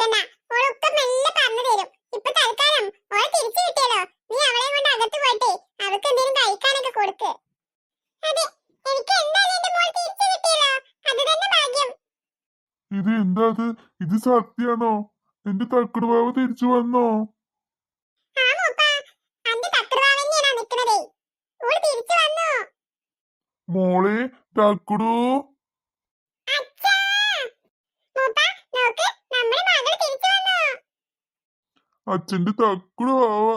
പേടിക്കണ്ട ഓളൊക്കെ മെല്ലെ പറഞ്ഞു തരും. ഇപ്പൊ തൽക്കാലം ഓളെ തിരിച്ചു കിട്ടിയല്ലോ. നീ അവളെ കൊണ്ട് അകത്ത് പോയിട്ട് അവൾക്ക് എന്തെങ്കിലും കഴിക്കാനൊക്കെ കൊടുക്ക്. അതെ എനിക്ക് എന്തായാലും എന്റെ മോൾ തിരിച്ചു കിട്ടിയല്ലോ? അത് ഭാഗ്യം. ഇത് എന്താ ഇത്? സത്യാണോ? എന്റെ തക്കടുവാവ് തിരിച്ചു വന്നോ? മോളെ തക്കടൂ. അച്ഛന്റെ തക്കടും ആവാ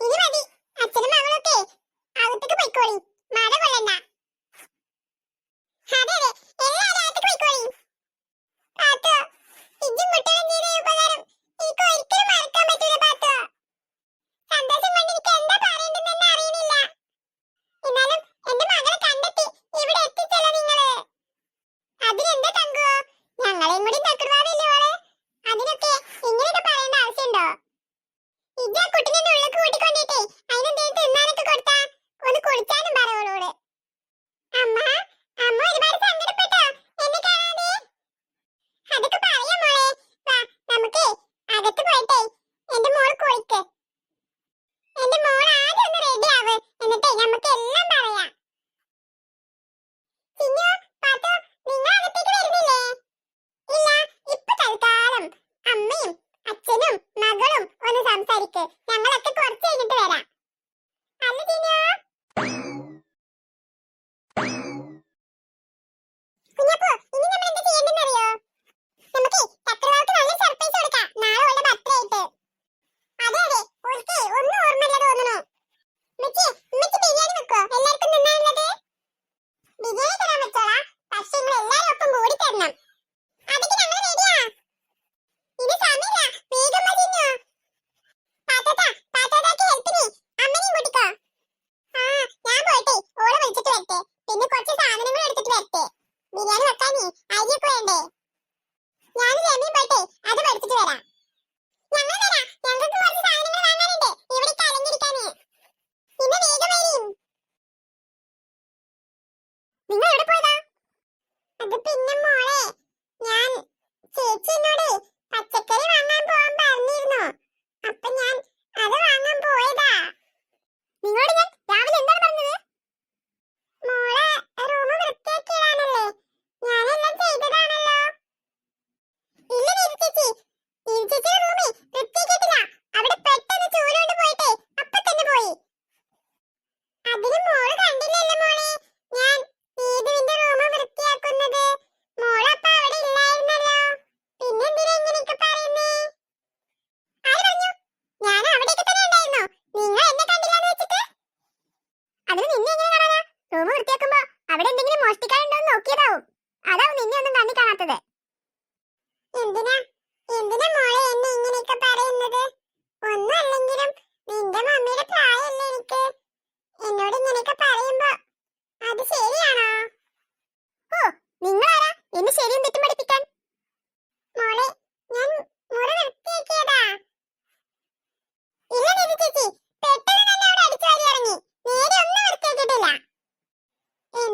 ഇനി മതി. അച്ഛനും മകളൊക്കെ അകത്തേക്ക് പോയിക്കോളി. മഴ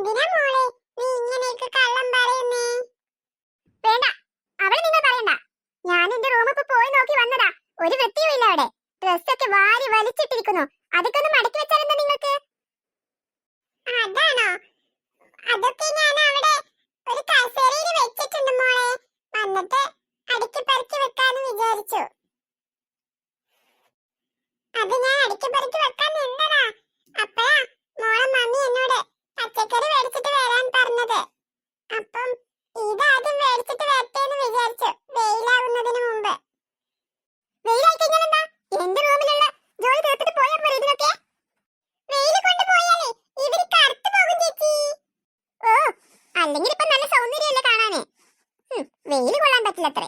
എന്തിനാ മോളെ? നീ ഇങ്ങനെയൊക്കെ കള്ളം പറയുന്നേ? വേണ്ട. അവൾ നിങ്ങൾ പറയണ്ട. ഞാൻ എന്റെ റൂം പോയി നോക്കി വന്നതാ. ഒരു വൃത്തിയും ഇല്ല അവിടെ. ഡ്രസ്സൊക്കെ വാരി വലിച്ചിട്ടിരിക്കുന്നു. അതൊക്കെ മടക്കി വെച്ചാലെന്താ നിങ്ങൾക്ക്? അതാണോ? അതൊക്കെ ഞാൻ അവിടെ ഒരു കസേരയിൽ വെച്ചിട്ടുണ്ട് മോളെ. വന്നിട്ട് അടുക്കി പറിക്കി വെക്കാന്ന് വിചാരിച്ചു. അത് ഞാൻ അടുക്കി പറിക്കി വെക്കാൻ നിന്നതാ. അപ്പഴാ മോളെ മമ്മി എന്നോട് പച്ചക്കറി മേടിച്ചിട്ട് വരാൻ പറഞ്ഞത്. അപ്പം ഇതാദ്യം മേടിച്ചിട്ട് വരട്ടെ എന്ന് വിചാരിച്ചു. വെയിലാകുന്നതിന് മുമ്പ്. റൂമിലുള്ള വെയിൽ പോകും ചേച്ചി. ഓ അല്ലെങ്കിൽ നല്ല വെയിൽ കൊള്ളാൻ പറ്റില്ല അത്ര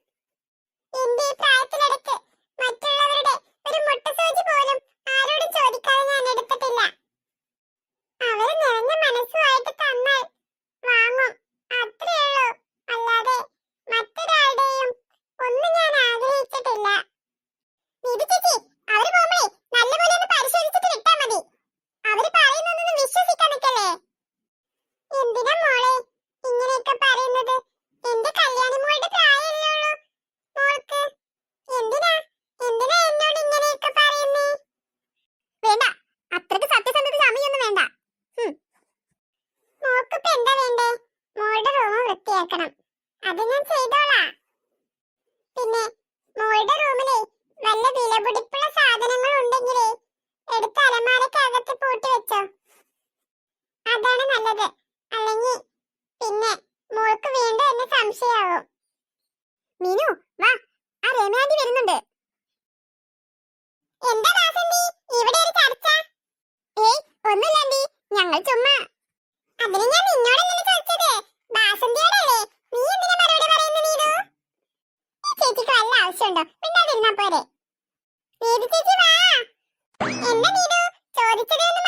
ചേർക്കണം അത് ഞാൻ ചെയ്തോളാം. ചോദിച്ചതേന്ന്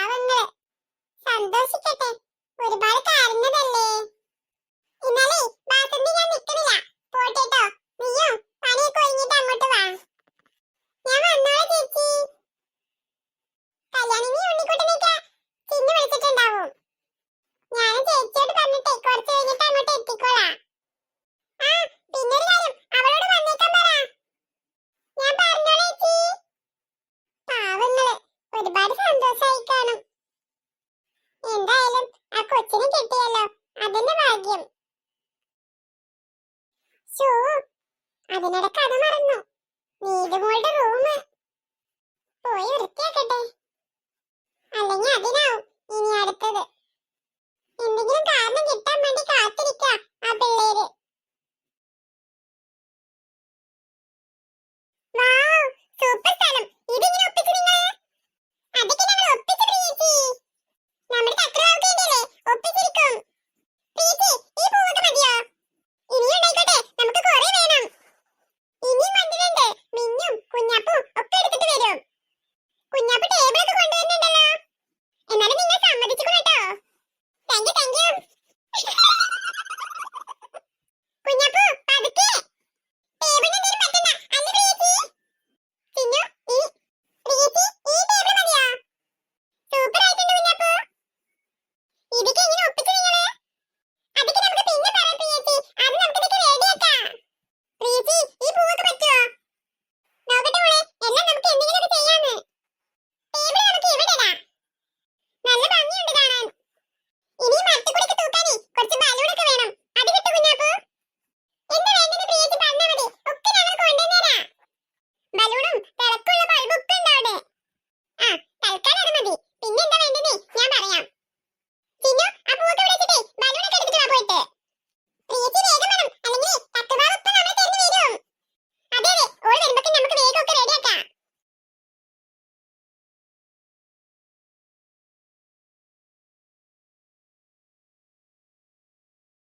പാവങ്ങൾ സന്തോഷിക്കട്ടെ. ഒരുപാട് കരഞ്ഞതല്ലേ ഇന്നലെ ബാത്റൂമിൽ ഞാൻ നിക്കണില്ല പോട്ടെട്ടോ. നീയോ? പണി ഒഴിഞ്ഞിട്ട് അങ്ങോട്ട് വാ. ഞാൻ വന്നോളെ ചേച്ചി. കല്യാണിനി ഉണ്ണിക്കുട്ടനൊക്കെ ചിന്നു വിളിച്ചിട്ടുണ്ടാവും. ഞാൻ ചേച്ചിയോട് പറഞ്ഞിട്ടേ കുറച്ച് നീതുമോളുടെ റൂം പോയി വൃത്തിയാക്കട്ടെ. അല്ലെങ്കിൽ അതിനാവും ഇനി അടുത്തത്. എന്തെങ്കിലും കാരണം കിട്ടാൻ വേണ്ടി കാത്തിരിക്ക ആ പിള്ളേര്. സൂപ്പർ സ്ഥലം ഇതിങ്ങനെ ഒപ്പിച്ചു നിങ്ങൾ? അതൊക്കെ ഞങ്ങൾ